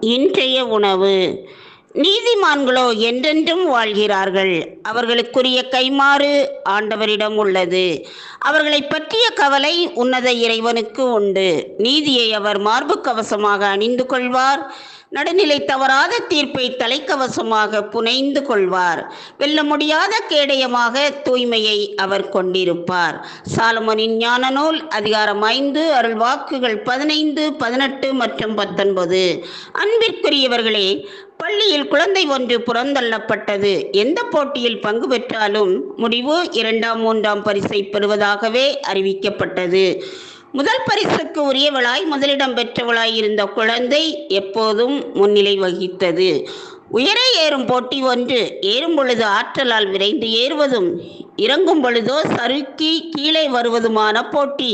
இன்றைய உணவு. நீதிமான்களோ என்றென்றும் வாழ்கிறார்கள். அவர்களுக்குரிய கைமாறு ஆண்டவரிடம் உள்ளது. அவர்களை பற்றிய கவலை உன்னத இறைவனுக்கு உண்டு. நீதியை அவர் மார்பு கவசமாக அணிந்து கொள்வார். நடுநிலை தவறாத தீர்ப்பை தலைக்கவசமாக புனைந்து கொள்வார். வெல்ல முடியாத கேடயமாக தூய்மையை அவர் கொண்டிருப்பார். சாலமனின் ஞான நூல் அதிகாரம் ஐந்து அருள் வாக்குகள் பதினைந்து பதினெட்டு மற்றும் பத்தொன்பது. அன்பிற்குரியவர்களே பள்ளியில் குழந்தை ஒன்று புறந்தள்ளப்பட்டது. எந்த போட்டியில் பங்கு பெற்றாலும் முடிவு இரண்டாம் மூன்றாம் பரிசை பெறுவதாகவே அறிவிக்கப்பட்டது. முதல் பரிசுக்கு உரியவளாய் முதலிடம் பெற்றவளாய் இருந்த குழந்தை எப்போதும் முன்னிலை வகித்தது. உயரே ஏறும் போட்டி ஒன்று ஏறும் பொழுது ஆற்றலால் விரைந்து ஏறுவதும் இறங்கும் பொழுதோ சறுக்கி கீழே வருவதுமான போட்டி.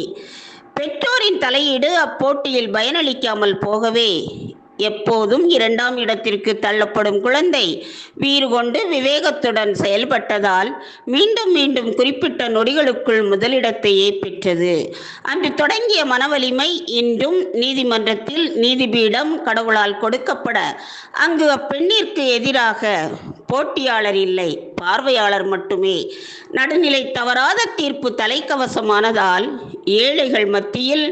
பெற்றோரின் தலையீடு அப்போட்டியில் பயனளிக்காமல் போகவே எப்போதும் இரண்டாம் இடத்திற்கு தள்ளப்படும் குழந்தை வீறு கொண்டு விவேகத்துடன் செயல்பட்டதால் மீண்டும் மீண்டும் குறிப்பிட்ட நொடிகளுக்குள் முதலிடத்தையே பெற்றது. அன்று தொடங்கிய மனவலிமை இன்றும் நீதிமன்றத்தில் நீதிபீடம் கடவுளால் கொடுக்கப்பட அங்கு அப்பெண்ணிற்கு எதிராக போட்டியாளர் இல்லை. பார்வையாளர் மட்டுமே. நடுநிலை தவறாத தீர்ப்பு தலைக்கவசமானதால் ஏழைகள் மத்தியில்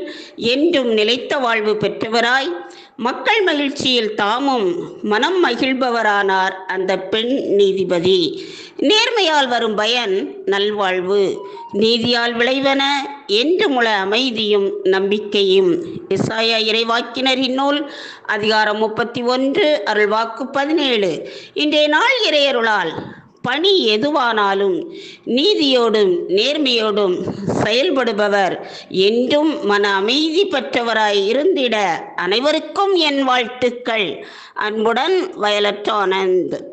என்றும் நிலைத்த வாழ்வு பெற்றவராய் மக்கள் மகிழ்ச்சியில் தாமும் மனம் மகிழ்பவரானார் அந்த பெண் நீதிபதி. நேர்மையால் வரும் பயன் நல்வாழ்வு. நீதியால் விளைவன என்று முள அமைதியும் நம்பிக்கையும். இசாயா இறைவாக்கினரின் நூல் அதிகாரம் முப்பத்தி ஒன்று அருள்வாக்கு பதினேழு. இன்றைய நாள் இறையருளால் பணி எதுவானாலும் நீதியோடும் நேர்மையோடும் செயல்படுபவர் என்றும் மன அமைதி பெற்றவராய் இருந்திட அனைவருக்கும் என் வாழ்த்துக்கள். அன்புடன் வயலட் ஆனந்த்.